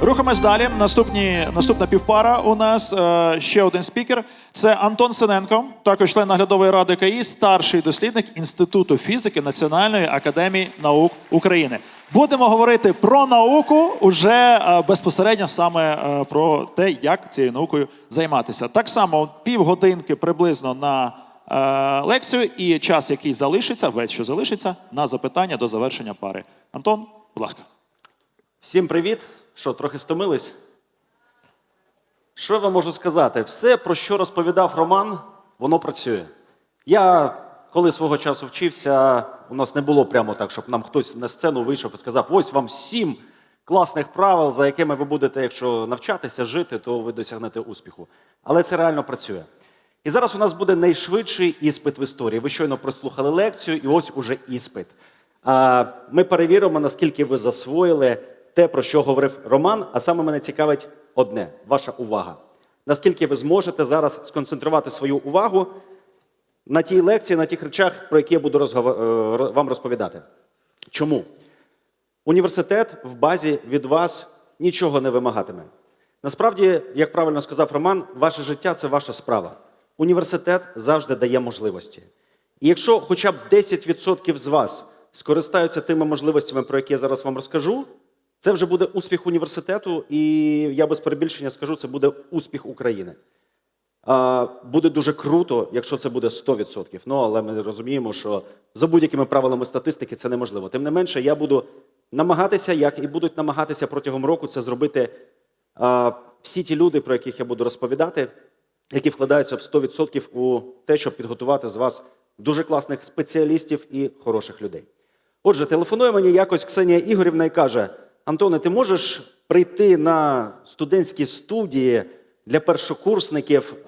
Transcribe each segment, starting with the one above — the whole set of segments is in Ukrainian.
Рухаємось далі. Наступні, наступна півпара у нас е, ще один спікер. Це Антон Синенко, також член наглядової ради КАІ, старший дослідник Інституту фізики Національної академії наук України. Будемо говорити про науку уже е, безпосередньо саме е, про те, як цією наукою займатися. Так само півгодинки приблизно на е, лекцію і час, який залишиться, весь що залишиться, на запитання до завершення пари. Антон, будь ласка. Всім привіт! Що, трохи стомились? Що я вам можу сказати? Все, про що розповідав Роман, воно працює. Я, коли свого часу вчився, у нас не було прямо так, щоб нам хтось на сцену вийшов і сказав: ось вам сім класних правил, за якими ви будете, якщо навчатися, жити, то ви досягнете успіху. Але це реально працює. І зараз у нас буде найшвидший іспит в історії. Ви щойно прослухали лекцію, і ось уже іспит. Ми перевіримо, наскільки ви засвоїли те, про що говорив Роман. А саме мене цікавить одне ваша увага. Наскільки ви зможете зараз сконцентрувати свою увагу на тій лекції, на тих речах, про які я буду розгова- е, вам розповідати. Чому? Університет в базі від вас нічого не вимагатиме. Насправді, як правильно сказав Роман, ваше життя це ваша справа. Університет завжди дає можливості. І якщо хоча б 10% з вас скористаються тими можливостями, про які я зараз вам розкажу, це вже буде успіх університету, і я без перебільшення скажу, це буде успіх України. Буде дуже круто, якщо це буде 100%. Ну, але ми розуміємо, що за будь-якими правилами статистики це неможливо. Тим не менше, я буду намагатися, як і будуть намагатися протягом року це зробити всі ті люди, про яких я буду розповідати, які вкладаються в 100% у те, щоб підготувати з вас дуже класних спеціалістів і хороших людей. Отже, телефонує мені якось Ксенія Ігорівна і каже: Антоне, ти можеш прийти на студентські студії для першокурсників е,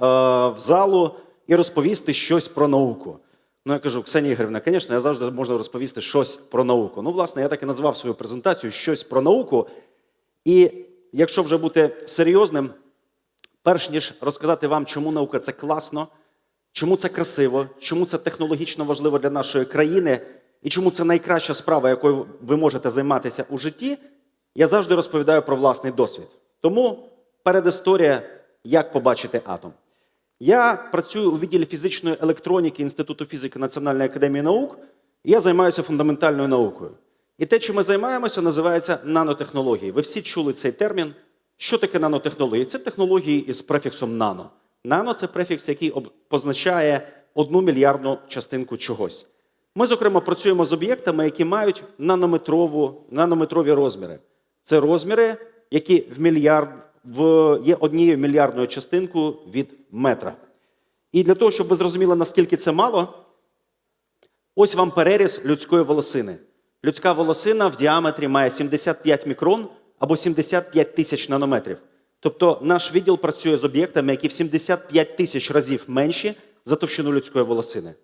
в залу і розповісти щось про науку? Ну, я кажу, Ксенія Ігорівна, звісно, я завжди можу розповісти щось про науку. Ну, власне, я так і назвав свою презентацію щось про науку. І якщо вже бути серйозним, перш ніж розказати вам, чому наука це класно, чому це красиво, чому це технологічно важливо для нашої країни, і чому це найкраща справа, якою ви можете займатися у житті, я завжди розповідаю про власний досвід. Тому передісторія, як побачити атом. Я працюю у відділі фізичної електроніки Інституту фізики Національної академії наук, і я займаюся фундаментальною наукою. І те, чим ми займаємося, називається нанотехнології. Ви всі чули цей термін. Що таке нанотехнології? Це технології із префіксом нано. Нано це префікс, який позначає одну мільярдну частинку чогось. Ми, зокрема, працюємо з об'єктами, які мають нанометрову, нанометрові розміри. Це розміри, які в мільярд, в, є однією мільярдною частинкою від метра. І для того, щоб ви зрозуміли, наскільки це мало, ось вам переріз людської волосини. Людська волосина в діаметрі має 75 мікрон або 75 тисяч нанометрів. Тобто наш відділ працює з об'єктами, які в 75 тисяч разів менші за товщину людської волосини.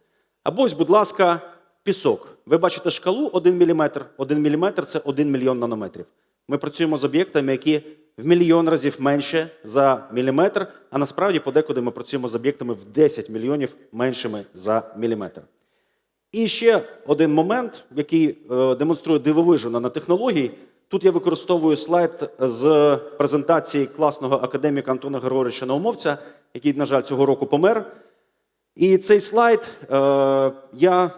Або ось, будь ласка, пісок. Ви бачите шкалу 1 мм. 1 мм – це 1 мільйон нанометрів. Ми працюємо з об'єктами, які в мільйон разів менше за міліметр, а насправді подекуди ми працюємо з об'єктами в 10 мільйонів меншими за міліметр. І ще один момент, який е, демонструє дивовижу нанотехнологій. Тут я використовую слайд з презентації класного академіка Антона Григоровича Наумовця, який, на жаль, цього року помер. І цей слайд е, я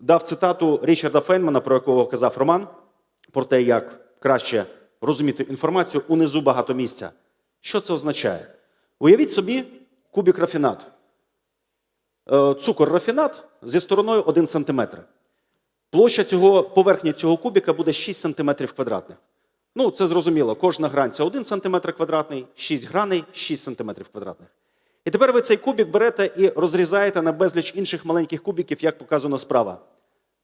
дав цитату Річарда Фейнмана, про якого казав Роман, про те, як краще розуміти інформацію унизу багато місця. Що це означає? Уявіть собі кубік рафінат. Е, цукор рафінат зі стороною 1 см. Площа цього, поверхні цього кубіка буде 6 см квадратних. Ну, це зрозуміло, кожна грань це 1 см квадратний, 6 граней 6 см квадратних. І тепер ви цей кубік берете і розрізаєте на безліч інших маленьких кубіків, як показано справа.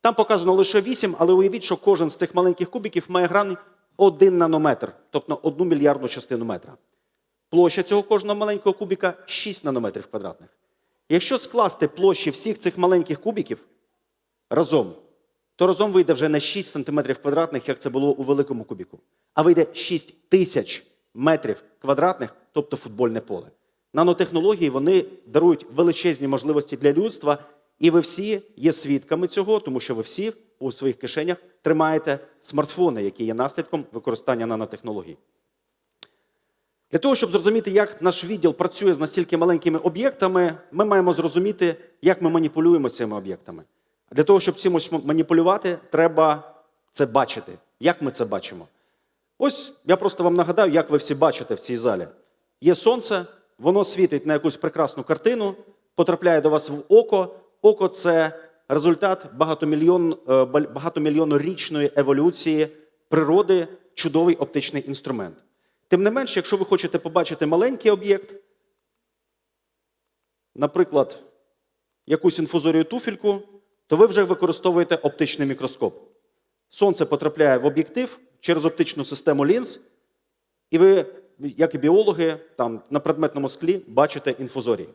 Там показано лише 8, але уявіть, що кожен з цих маленьких кубіків має грань 1 нанометр, тобто 1 мільярдну частину метра. Площа цього кожного маленького кубіка 6 нанометрів квадратних. Якщо скласти площі всіх цих маленьких кубіків разом, то разом вийде вже не 6 см квадратних, як це було у великому кубіку, а вийде 6 тисяч метрів квадратних, тобто футбольне поле. Нанотехнології вони дарують величезні можливості для людства, і ви всі є свідками цього, тому що ви всі у своїх кишенях тримаєте смартфони, які є наслідком використання нанотехнологій. Для того, щоб зрозуміти, як наш відділ працює з настільки маленькими об'єктами, ми маємо зрозуміти, як ми маніпулюємо цими об'єктами. Для того, щоб цим маніпулювати, треба це бачити. Як ми це бачимо? Ось я просто вам нагадаю, як ви всі бачите в цій залі. Є сонце, воно світить на якусь прекрасну картину, потрапляє до вас в око. Око це результат багатомільйон, е, багатомільйонорічної еволюції природи, чудовий оптичний інструмент. Тим не менш, якщо ви хочете побачити маленький об'єкт, наприклад, якусь інфузорію туфельку, то ви вже використовуєте оптичний мікроскоп. Сонце потрапляє в об'єктив через оптичну систему лінз, і ви, як і біологи, там на предметному склі бачите інфузорії.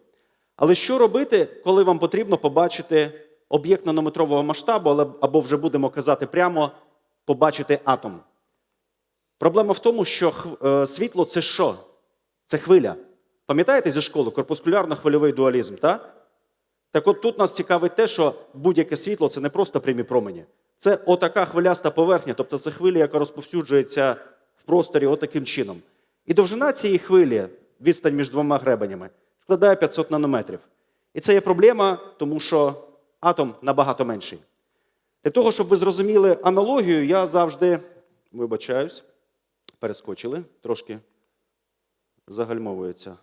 Але що робити, коли вам потрібно побачити об'єкт нанометрового масштабу, або вже будемо казати прямо побачити атом? Проблема в тому, що е, світло це що? Це хвиля. Пам'ятаєте зі школи корпускулярно-хвильовий дуалізм, так? Так от тут нас цікавить те, що будь-яке світло це не просто прямі промені. Це отака хвиляста поверхня, тобто це хвиля, яка розповсюджується в просторі отаким чином. І довжина цієї хвилі, відстань між двома гребенями, складає 500 нанометрів. І це є проблема, тому що атом набагато менший. Для того, щоб ви зрозуміли аналогію, я завжди вибачаюсь, перескочили, трошки загальмовується.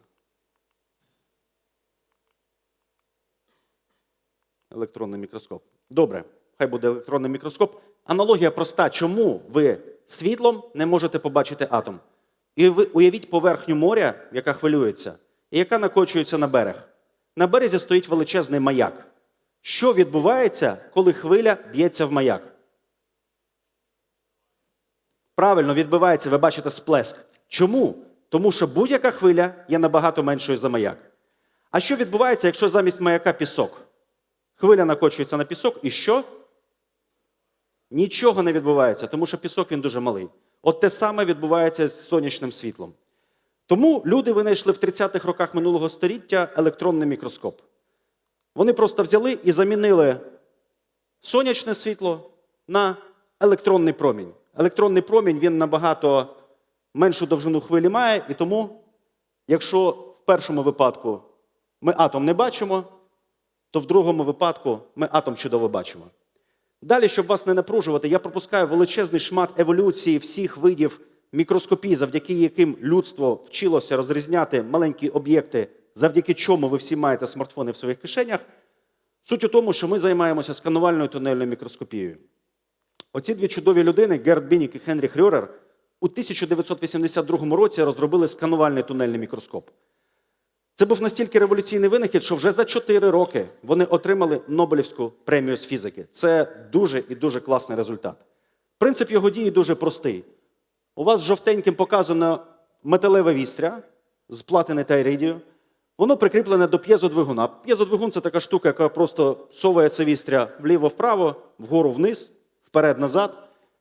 Електронний мікроскоп. Добре, хай буде електронний мікроскоп. Аналогія проста. Чому ви світлом не можете побачити атом? І ви уявіть поверхню моря, яка хвилюється, і яка накочується на берег. На березі стоїть величезний маяк. Що відбувається, коли хвиля б'ється в маяк? Правильно відбивається, ви бачите сплеск. Чому? Тому що будь-яка хвиля є набагато меншою за маяк. А що відбувається, якщо замість маяка пісок? Хвиля накочується на пісок, і що? Нічого не відбувається, тому що пісок він дуже малий. От те саме відбувається з сонячним світлом. Тому люди винайшли в 30-х роках минулого століття електронний мікроскоп. Вони просто взяли і замінили сонячне світло на електронний промінь. Електронний промінь він набагато меншу довжину хвилі має, і тому, якщо в першому випадку ми атом не бачимо, то в другому випадку ми атом чудово бачимо. Далі, щоб вас не напружувати, я пропускаю величезний шмат еволюції всіх видів мікроскопії, завдяки яким людство вчилося розрізняти маленькі об'єкти, завдяки чому ви всі маєте смартфони в своїх кишенях. Суть у тому, що ми займаємося сканувальною тунельною мікроскопією. Оці дві чудові людини, Герд Бінік і Хенріх Рьорер, у 1982 році розробили сканувальний тунельний мікроскоп. Це був настільки революційний винахід, що вже за 4 роки вони отримали Нобелівську премію з фізики. Це дуже і дуже класний результат. Принцип його дії дуже простий. У вас жовтеньким показано металеве вістря з платини та іридію. Воно прикріплене до п'єзодвигуна. П'єзодвигун це така штука, яка просто соває це вістря вліво-вправо, вгору-вниз, вперед-назад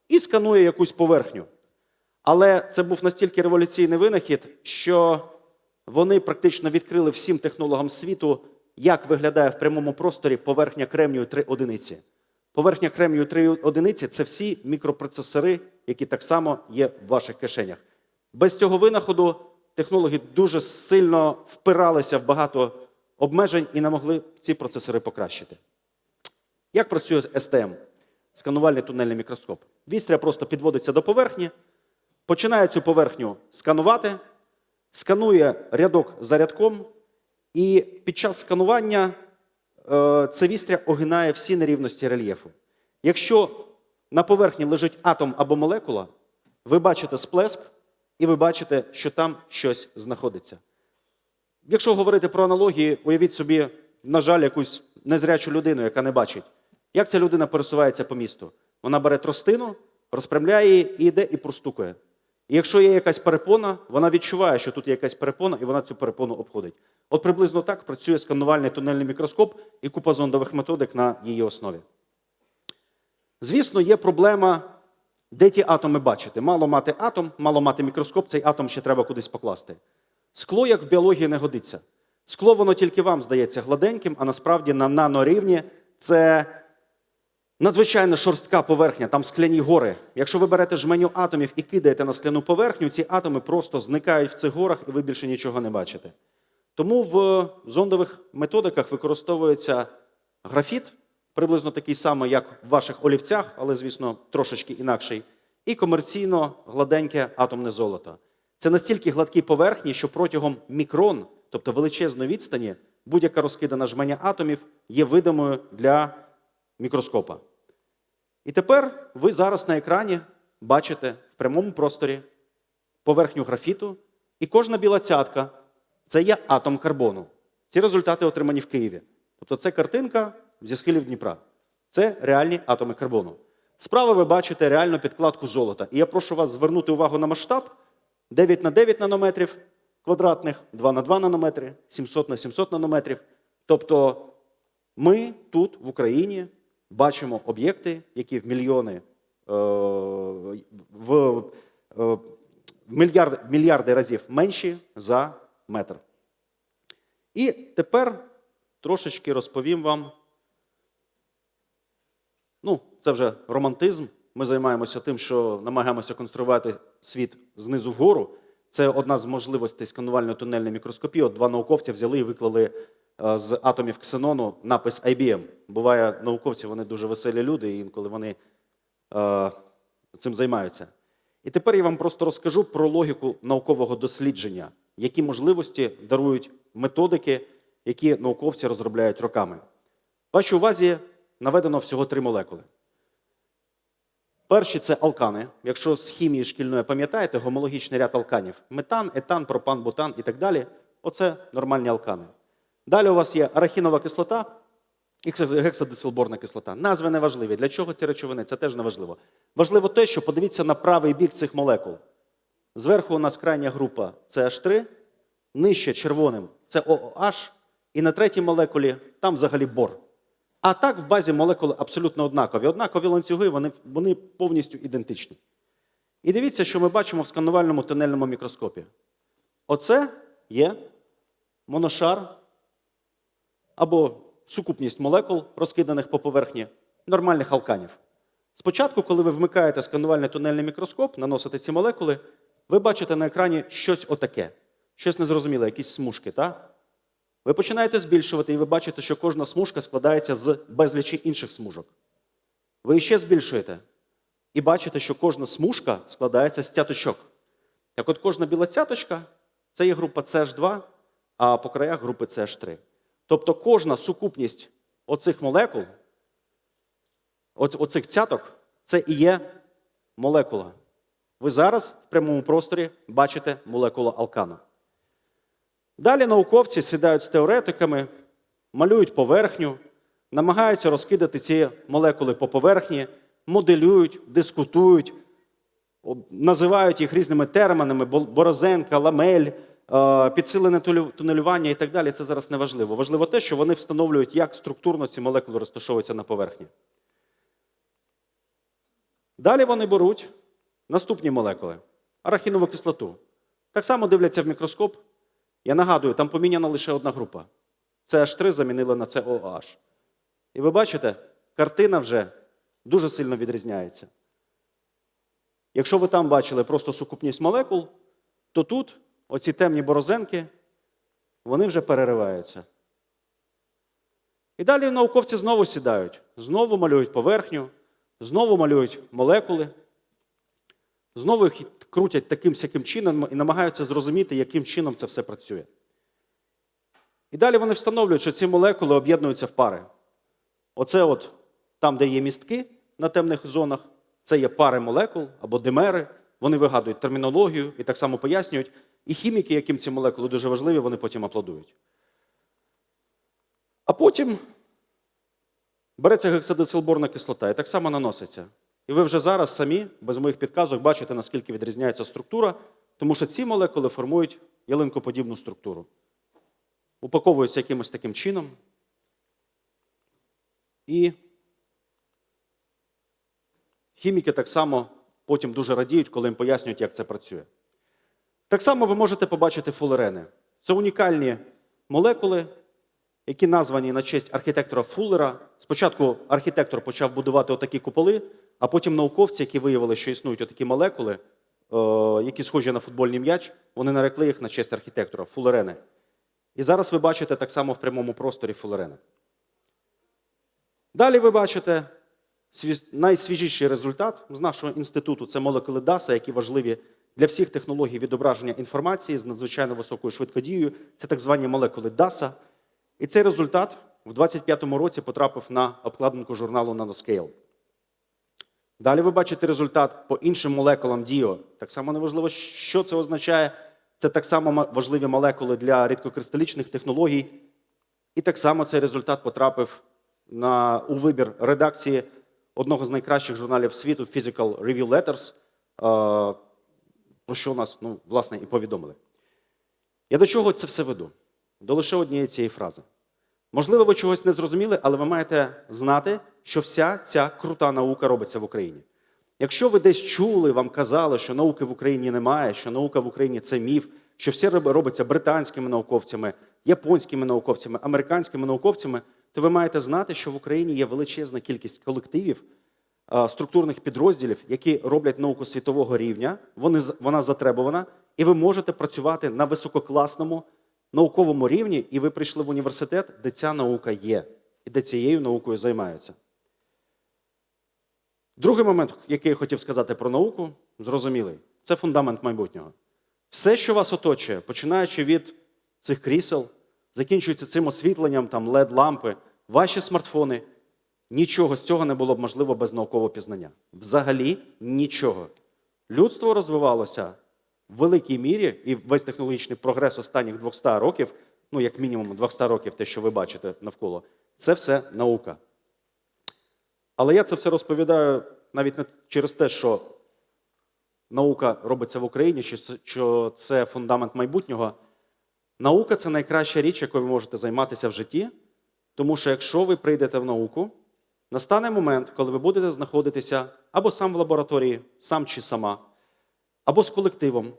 і сканує якусь поверхню. Але це був настільки революційний винахід, що вони практично відкрили всім технологам світу, як виглядає в прямому просторі поверхня кремнію 3 одиниці. Поверхня кремнію 3 одиниці це всі мікропроцесори, які так само є в ваших кишенях. Без цього винаходу технологи дуже сильно впиралися в багато обмежень і не могли ці процесори покращити. Як працює СТМ? Сканувальний тунельний мікроскоп. Вістря просто підводиться до поверхні, починає цю поверхню сканувати, сканує рядок за рядком, і під час сканування це вістря огинає всі нерівності рельєфу. Якщо на поверхні лежить атом або молекула, ви бачите сплеск, і ви бачите, що там щось знаходиться. Якщо говорити про аналогії, уявіть собі, на жаль, якусь незрячу людину, яка не бачить. Як ця людина пересувається по місту? Вона бере тростину, розпрямляє її і йде і простукує. І якщо є якась перепона, вона відчуває, що тут є якась перепона, і вона цю перепону обходить. От приблизно так працює сканувальний тунельний мікроскоп і купа зондових методик на її основі. Звісно, є проблема, де ті атоми бачити. Мало мати атом, мало мати мікроскоп, цей атом ще треба кудись покласти. Скло, як в біології, не годиться. Скло, воно тільки вам здається гладеньким, а насправді на нанорівні це Надзвичайно шорстка поверхня, там скляні гори. Якщо ви берете жменю атомів і кидаєте на скляну поверхню, ці атоми просто зникають в цих горах, і ви більше нічого не бачите. Тому в зондових методиках використовується графіт, приблизно такий самий, як в ваших олівцях, але, звісно, трошечки інакший, і комерційно гладеньке атомне золото. Це настільки гладкі поверхні, що протягом мікрон, тобто величезної відстані, будь-яка розкидана жменя атомів є видимою для мікроскопа. І тепер ви зараз на екрані бачите в прямому просторі поверхню графіту, і кожна біла цятка це є атом карбону. Ці результати отримані в Києві. Тобто це картинка зі схилів Дніпра. Це реальні атоми карбону. Справа ви бачите реальну підкладку золота. І я прошу вас звернути увагу на масштаб 9 на 9 нанометрів квадратних, 2 на 2 нанометри, 700 на 700 нанометрів. Тобто ми тут, в Україні, бачимо об'єкти, які в мільйони е, в е, мільярд, мільярди разів менші за метр. І тепер трошечки розповім вам. Ну, це вже романтизм. Ми займаємося тим, що намагаємося конструювати світ знизу вгору. Це одна з можливостей сканувальної тунельної мікроскопії. От два науковці взяли і виклали з атомів ксенону напис IBM. Буває, науковці вони дуже веселі люди, і інколи вони е, цим займаються. І тепер я вам просто розкажу про логіку наукового дослідження, які можливості дарують методики, які науковці розробляють роками. Вашій увазі наведено всього три молекули. Перші це алкани. Якщо з хімії шкільної пам'ятаєте, гомологічний ряд алканів: метан, етан, пропан, бутан і так далі. Оце нормальні алкани. Далі у вас є арахінова кислота і гексадецилборна кислота. Назви не важливі. Для чого ці речовини? Це теж не важливо. Важливо те, що подивіться на правий бік цих молекул. Зверху у нас крайня група CH3, нижче червоним це OOH, і на третій молекулі там взагалі бор. А так в базі молекули абсолютно однакові. Однакові ланцюги, вони, вони повністю ідентичні. І дивіться, що ми бачимо в сканувальному тунельному мікроскопі. Оце є моношар або сукупність молекул, розкиданих по поверхні нормальних алканів. Спочатку, коли ви вмикаєте сканувальний тунельний мікроскоп, наносите ці молекули, ви бачите на екрані щось отаке, щось незрозуміле, якісь смужки. так? Ви починаєте збільшувати, і ви бачите, що кожна смужка складається з безлічі інших смужок. Ви ще збільшуєте. І бачите, що кожна смужка складається з цяточок. Так от кожна біла цяточка це є група CH2, а по краях групи CH3. Тобто кожна сукупність оцих молекул, оцих цяток, це і є молекула. Ви зараз в прямому просторі бачите молекулу алкану. Далі науковці сідають з теоретиками, малюють поверхню, намагаються розкидати ці молекули по поверхні, моделюють, дискутують, називають їх різними термінами: борозенка, ламель, підсилене тунелювання і так далі. Це зараз не важливо. Важливо те, що вони встановлюють, як структурно ці молекули розташовуються на поверхні. Далі вони беруть наступні молекули арахінову кислоту. Так само дивляться в мікроскоп. Я нагадую, там поміняна лише одна група. CH3 замінили на COH. І ви бачите, картина вже дуже сильно відрізняється. Якщо ви там бачили просто сукупність молекул, то тут оці темні борозенки, вони вже перериваються. І далі науковці знову сідають, знову малюють поверхню, знову малюють молекули, знову їх крутять таким сяким чином і намагаються зрозуміти, яким чином це все працює. І далі вони встановлюють, що ці молекули об'єднуються в пари. Оце от там, де є містки на темних зонах, це є пари молекул або димери. Вони вигадують термінологію і так само пояснюють. І хіміки, яким ці молекули дуже важливі, вони потім аплодують. А потім береться гексадецилборна кислота і так само наноситься. І ви вже зараз самі, без моїх підказок, бачите, наскільки відрізняється структура, тому що ці молекули формують ялинкоподібну структуру. Упаковуються якимось таким чином. І хіміки так само потім дуже радіють, коли їм пояснюють, як це працює. Так само ви можете побачити фулерени. Це унікальні молекули, які названі на честь архітектора Фуллера. Спочатку архітектор почав будувати отакі куполи, а потім науковці, які виявили, що існують отакі молекули, е, які схожі на футбольний м'яч, вони нарекли їх на честь архітектора Фуллерени. І зараз ви бачите так само в прямому просторі Фуллерена. Далі ви бачите найсвіжіший результат з нашого інституту це молекули ДАСа, які важливі для всіх технологій відображення інформації з надзвичайно високою швидкодією. Це так звані молекули ДАСа. І цей результат в 2025 році потрапив на обкладинку журналу Nanoscale. Далі ви бачите результат по іншим молекулам Діо. Так само неважливо, що це означає. Це так само важливі молекули для рідкокристалічних технологій. І так само цей результат потрапив на, у вибір редакції одного з найкращих журналів світу Physical Review Letters, про що нас, ну, власне, і повідомили. Я до чого це все веду? До лише однієї цієї фрази. Можливо, ви чогось не зрозуміли, але ви маєте знати, що вся ця крута наука робиться в Україні. Якщо ви десь чули, вам казали, що науки в Україні немає, що наука в Україні це міф, що все робиться британськими науковцями, японськими науковцями, американськими науковцями, то ви маєте знати, що в Україні є величезна кількість колективів, структурних підрозділів, які роблять науку світового рівня. Вони, вона затребувана, і ви можете працювати на висококласному науковому рівні, і ви прийшли в університет, де ця наука є, і де цією наукою займаються. Другий момент, який я хотів сказати про науку, зрозумілий, це фундамент майбутнього. Все, що вас оточує, починаючи від цих крісел, закінчується цим освітленням, там LED-лампи, ваші смартфони, нічого з цього не було б можливо без наукового пізнання. Взагалі нічого. Людство розвивалося в великій мірі, і весь технологічний прогрес останніх 200 років, ну як мінімум 200 років, те, що ви бачите навколо, це все наука. Але я це все розповідаю навіть не через те, що наука робиться в Україні, що це фундамент майбутнього. Наука це найкраща річ, якою ви можете займатися в житті, тому що якщо ви прийдете в науку, настане момент, коли ви будете знаходитися або сам в лабораторії, сам чи сама, або з колективом,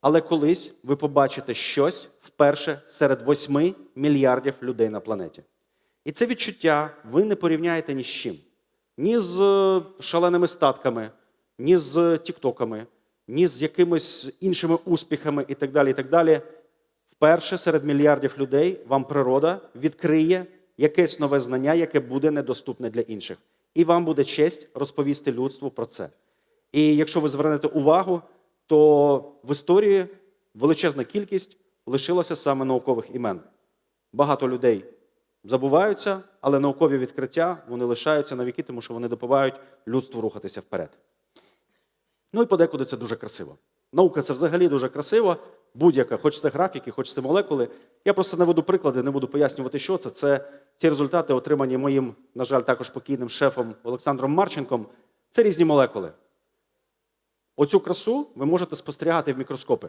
але колись ви побачите щось вперше серед 8 мільярдів людей на планеті. І це відчуття ви не порівняєте ні з чим. Ні з е, шаленими статками, ні з тіктоками, ні з якимись іншими успіхами і так далі. і так далі. Вперше серед мільярдів людей вам природа відкриє якесь нове знання, яке буде недоступне для інших. І вам буде честь розповісти людству про це. І якщо ви звернете увагу, то в історії величезна кількість лишилася саме наукових імен. Багато людей забуваються, але наукові відкриття вони лишаються на віки, тому що вони допомагають людству рухатися вперед. Ну і подекуди це дуже красиво. Наука це взагалі дуже красиво, будь-яка, хоч це графіки, хоч це молекули. Я просто наведу приклади, не буду пояснювати, що це. Це ці результати, отримані моїм, на жаль, також покійним шефом Олександром Марченком. Це різні молекули. Оцю красу ви можете спостерігати в мікроскопи.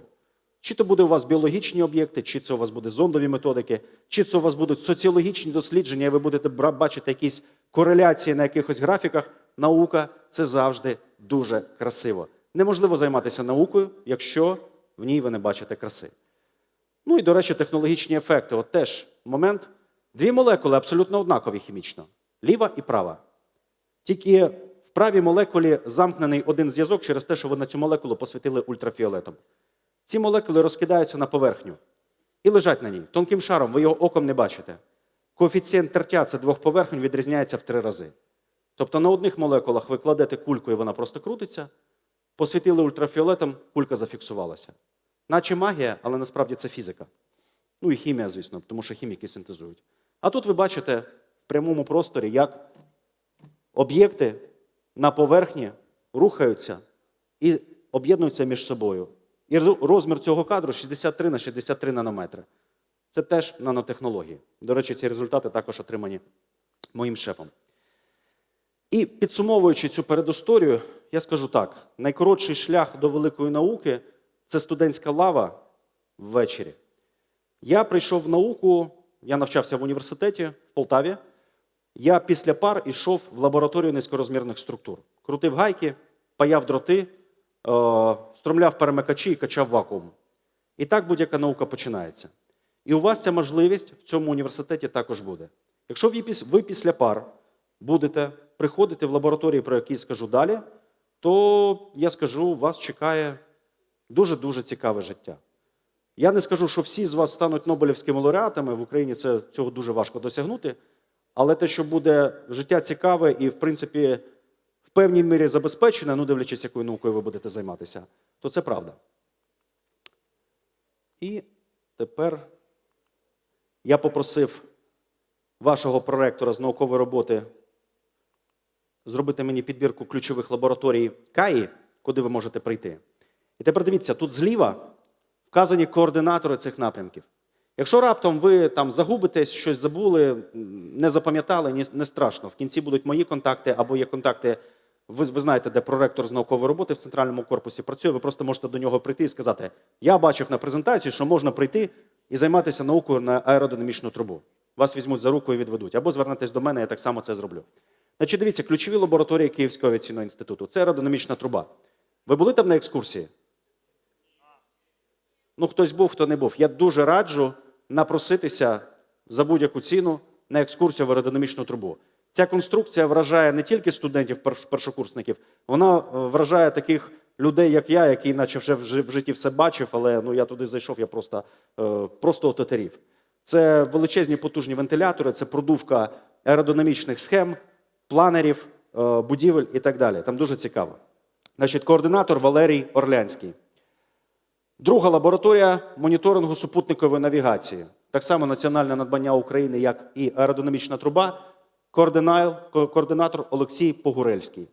Чи то буде у вас біологічні об'єкти, чи це у вас буде зондові методики, чи це у вас будуть соціологічні дослідження, і ви будете бачити якісь кореляції на якихось графіках. Наука це завжди дуже красиво. Неможливо займатися наукою, якщо в ній ви не бачите краси. Ну і, до речі, технологічні ефекти. От теж момент. Дві молекули абсолютно однакові хімічно: ліва і права. Тільки в правій молекулі замкнений один зв'язок через те, що ви на цю молекулу посвятили ультрафіолетом. Ці молекули розкидаються на поверхню і лежать на ній. Тонким шаром ви його оком не бачите. Коефіцієнт тертя це двох поверхень відрізняється в три рази. Тобто на одних молекулах ви кладете кульку, і вона просто крутиться, посвітили ультрафіолетом, кулька зафіксувалася. Наче магія, але насправді це фізика. Ну і хімія, звісно, тому що хіміки синтезують. А тут ви бачите в прямому просторі, як об'єкти на поверхні рухаються і об'єднуються між собою. І розмір цього кадру 63 на 63 нанометри. Це теж нанотехнології. До речі, ці результати також отримані моїм шефом. І підсумовуючи цю передісторію, я скажу так: найкоротший шлях до великої науки це студентська лава ввечері. Я прийшов в науку, я навчався в університеті в Полтаві. Я після пар йшов в лабораторію низькорозмірних структур. Крутив гайки, паяв дроти, е, стромляв перемикачі і качав вакуум. І так будь-яка наука починається. І у вас ця можливість в цьому університеті також буде. Якщо ви після пар будете приходити в лабораторії, про які скажу далі, то я скажу, вас чекає дуже-дуже цікаве життя. Я не скажу, що всі з вас стануть Нобелівськими лауреатами. В Україні це, цього дуже важко досягнути. Але те, що буде життя цікаве і, в принципі, в певній мірі забезпечене, ну дивлячись, якою наукою ви будете займатися, то це правда. І тепер я попросив вашого проректора з наукової роботи зробити мені підбірку ключових лабораторій КАІ, куди ви можете прийти. І тепер дивіться, тут зліва вказані координатори цих напрямків. Якщо раптом ви там загубитесь, щось забули, не запам'ятали, не страшно. В кінці будуть мої контакти або є контакти. Ви, ви знаєте, де проректор з наукової роботи в центральному корпусі працює. Ви просто можете до нього прийти і сказати: Я бачив на презентації, що можна прийти і займатися наукою на аеродинамічну трубу. Вас візьмуть за руку і відведуть. Або звернетесь до мене, я так само це зроблю. Значить, дивіться, ключові лабораторії Київського авіаційного інституту. Це аеродинамічна труба. Ви були там на екскурсії? Ну, хтось був, хто не був. Я дуже раджу напроситися за будь-яку ціну на екскурсію в аеродинамічну трубу. Ця конструкція вражає не тільки студентів, першокурсників, вона е, вражає таких людей, як я, який наче вже в житті все бачив, але ну, я туди зайшов, я просто, е, просто отетерів. Це величезні потужні вентилятори, це продувка аеродинамічних схем, планерів, е, будівель і так далі. Там дуже цікаво. Значить, координатор Валерій Орлянський. Друга лабораторія моніторингу супутникової навігації. Так само національне надбання України, як і аеродинамічна труба, координатор Олексій Погурельський.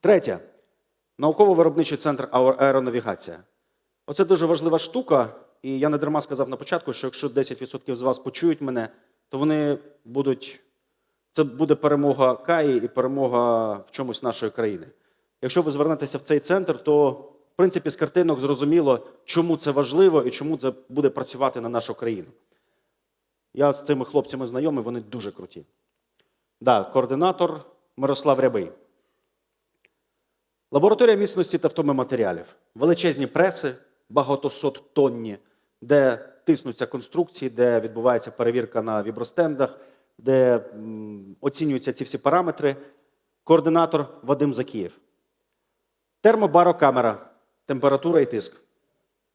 Третє. Науково-виробничий центр аеронавігація. Оце дуже важлива штука, і я не дарма сказав на початку, що якщо 10% з вас почують мене, то вони будуть. Це буде перемога Каї і перемога в чомусь нашої країни. Якщо ви звернетеся в цей центр, то принципі з картинок зрозуміло, чому це важливо і чому це буде працювати на нашу країну. Я з цими хлопцями знайомий, вони дуже круті. Да, координатор Мирослав Рябий. Лабораторія міцності та втоми матеріалів. Величезні преси, багатосоттонні, де тиснуться конструкції, де відбувається перевірка на вібростендах, де оцінюються ці всі параметри. Координатор Вадим Закієв. Термобарокамера, температура і тиск.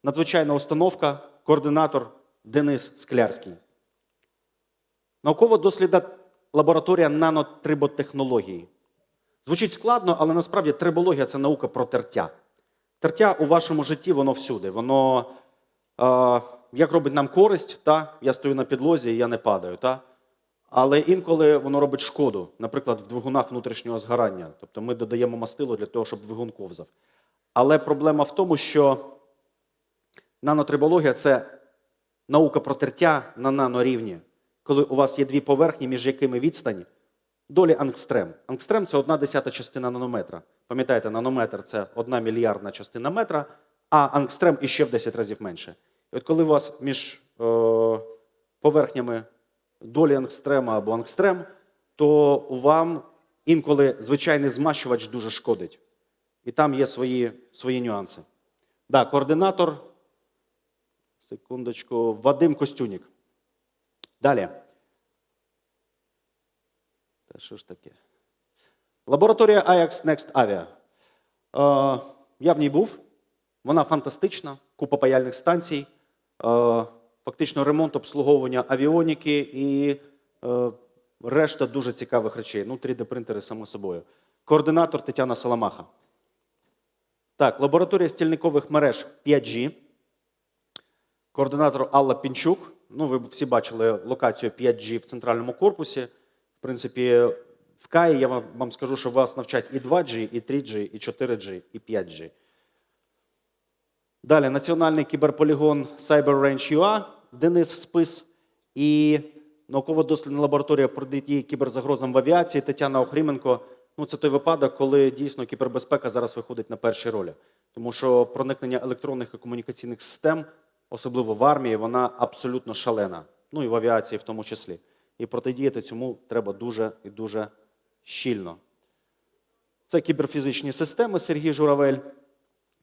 Надзвичайна установка, координатор Денис Склярський. Науково-дослідна лабораторія нанотриботехнології. Звучить складно, але насправді трибологія це наука про тертя. Тертя у вашому житті, воно всюди. Воно е, як робить нам користь, та? я стою на підлозі і я не падаю. Та? Але інколи воно робить шкоду, наприклад, в двигунах внутрішнього згорання. Тобто ми додаємо мастило для того, щоб двигун ковзав. Але проблема в тому, що нанотрибологія це наука про тертя на нанорівні, коли у вас є дві поверхні, між якими відстань, долі ангстрем. Ангстрем це одна десята частина нанометра. Пам'ятаєте, нанометр це одна мільярдна частина метра, а ангстрем іще в 10 разів менше. І от коли у вас між е, поверхнями долі ангстрема або ангстрем, то вам інколи звичайний змащувач дуже шкодить. І там є свої, свої нюанси. Да, координатор. Секундочку, Вадим Костюнік. Далі. Та що ж таке? Лабораторія Ajax Next Avia. Е, я в ній був. Вона фантастична, купа паяльних станцій, е, фактично ремонт обслуговування авіоніки і е, решта дуже цікавих речей. Ну, 3D-принтери, само собою. Координатор Тетяна Саламаха. Так, лабораторія стільникових мереж 5G. Координатор Алла Пінчук. Ну, ви всі бачили локацію 5G в центральному корпусі. В принципі, в КАІ я вам, скажу, що вас навчать і 2G, і 3G, і 4G, і 5G. Далі національний кіберполігон CyberRange UA, Денис Спис і науково-дослідна лабораторія протидії кіберзагрозам в авіації Тетяна Охріменко. Ну, це той випадок, коли дійсно кібербезпека зараз виходить на перші ролі. Тому що проникнення електронних і комунікаційних систем, особливо в армії, вона абсолютно шалена. Ну і в авіації в тому числі. І протидіяти цьому треба дуже і дуже щільно. Це кіберфізичні системи Сергій Журавель.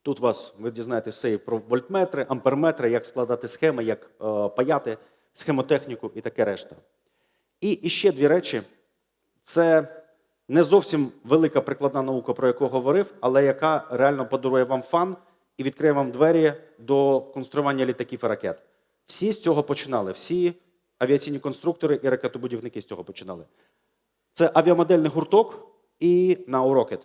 Тут вас ви дізнаєтесь все і про вольтметри, амперметри, як складати схеми, як е, паяти схемотехніку і таке решта. І, і ще дві речі. Це не зовсім велика прикладна наука, про яку говорив, але яка реально подарує вам фан і відкриє вам двері до конструювання літаків і ракет. Всі з цього починали. Всі авіаційні конструктори і ракетобудівники з цього починали. Це авіамодельний гурток і Now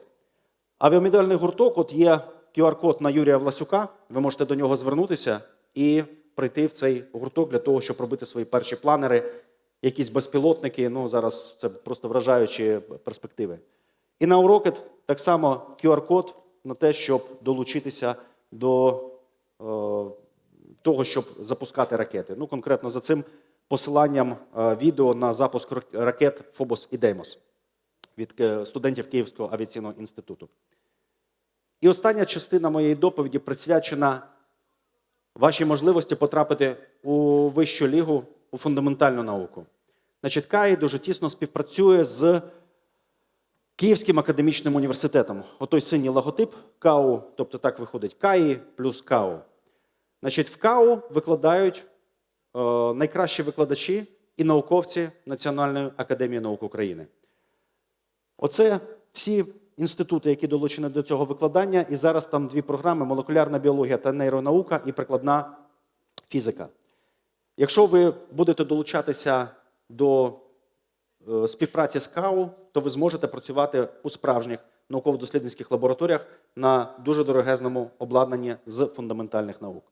Авіамодельний гурток, от є QR-код на Юрія Власюка. Ви можете до нього звернутися і прийти в цей гурток для того, щоб робити свої перші планери, якісь безпілотники. Ну зараз це просто вражаючі перспективи. І на Rocket так само QR-код на те, щоб долучитися до е, того, щоб запускати ракети. Ну, конкретно за цим посиланням е, відео на запуск ракет Фобос і Деймос від е, студентів Київського авіаційного інституту. І остання частина моєї доповіді присвячена вашій можливості потрапити у вищу лігу у фундаментальну науку. Значить, КАІ дуже тісно співпрацює з Київським академічним університетом. Отой синій логотип КАУ, тобто так виходить КАІ плюс КАУ. Значить, в КАУ викладають е, найкращі викладачі і науковці Національної академії наук України. Оце всі інститути, які долучені до цього викладання, і зараз там дві програми: молекулярна біологія та нейронаука і прикладна фізика. Якщо ви будете долучатися до е, співпраці з КАУ, то ви зможете працювати у справжніх науково-дослідницьких лабораторіях на дуже дорогезному обладнанні з фундаментальних наук.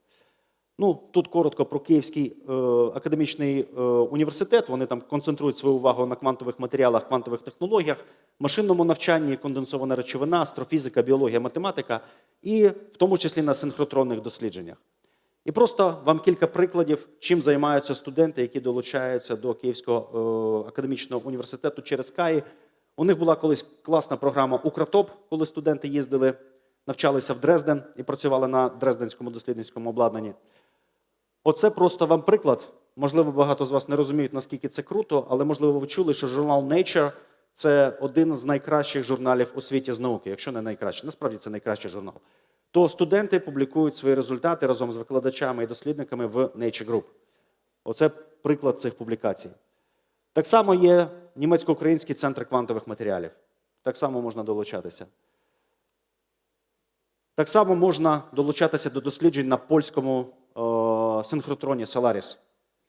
Ну, тут коротко про Київський е, академічний е, університет. Вони там концентрують свою увагу на квантових матеріалах, квантових технологіях, машинному навчанні, конденсована речовина, астрофізика, біологія, математика, і в тому числі на синхротронних дослідженнях. І просто вам кілька прикладів, чим займаються студенти, які долучаються до Київського е, академічного університету через КАІ. У них була колись класна програма Укратоп, коли студенти їздили, навчалися в Дрезден і працювали на Дрезденському дослідницькому обладнанні. Оце просто вам приклад. Можливо, багато з вас не розуміють, наскільки це круто, але можливо ви чули, що журнал Nature це один з найкращих журналів у світі з науки, якщо не найкращий. Насправді це найкращий журнал. То студенти публікують свої результати разом з викладачами і дослідниками в Nature Group. Оце приклад цих публікацій. Так само є німецько-український центр квантових матеріалів. Так само можна долучатися. Так само можна долучатися до досліджень на польському е, синхротроні Solaris.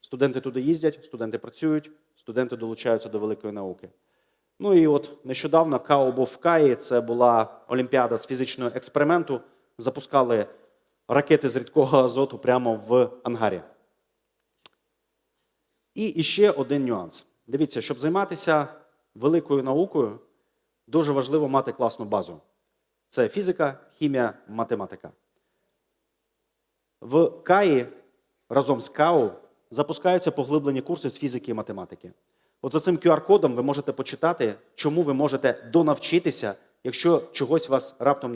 Студенти туди їздять, студенти працюють, студенти долучаються до великої науки. Ну і от нещодавно КАО був в Каї, це була олімпіада з фізичного експерименту. Запускали ракети з рідкого азоту прямо в ангарі. І іще один нюанс. Дивіться, щоб займатися великою наукою, дуже важливо мати класну базу. Це фізика, хімія, математика. В КАІ разом з КАУ запускаються поглиблені курси з фізики і математики. От за цим QR-кодом ви можете почитати, чому ви можете донавчитися, якщо чогось вас раптом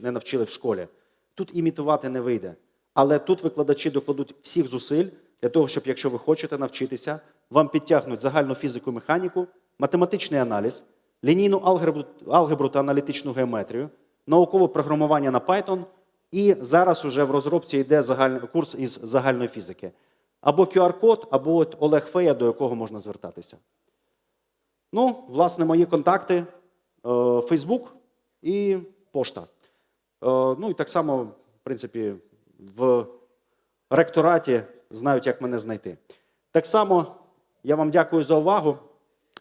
не навчили, в школі. Тут імітувати не вийде. Але тут викладачі докладуть всіх зусиль для того, щоб, якщо ви хочете навчитися, вам підтягнуть загальну фізику механіку, математичний аналіз, лінійну алгебру, алгебру та аналітичну геометрію, наукове програмування на Python, і зараз уже в розробці йде загальний курс із загальної фізики. Або QR-код, або Олег Фея, до якого можна звертатися. Ну, власне, мої контакти: Facebook і пошта. Е, Ну і так само, в принципі, в ректораті знають, як мене знайти. Так само я вам дякую за увагу.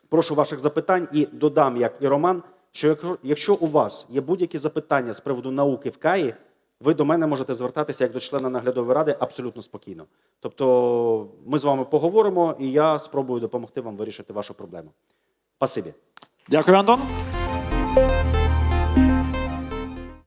Прошу ваших запитань і додам, як і Роман, що якщо- у вас є будь-які запитання з приводу науки в КАІ, ви до мене можете звертатися як до члена наглядової ради абсолютно спокійно. Тобто ми з вами поговоримо, і я спробую допомогти вам вирішити вашу проблему. Спасибі. Дякую, Антон. Thank you.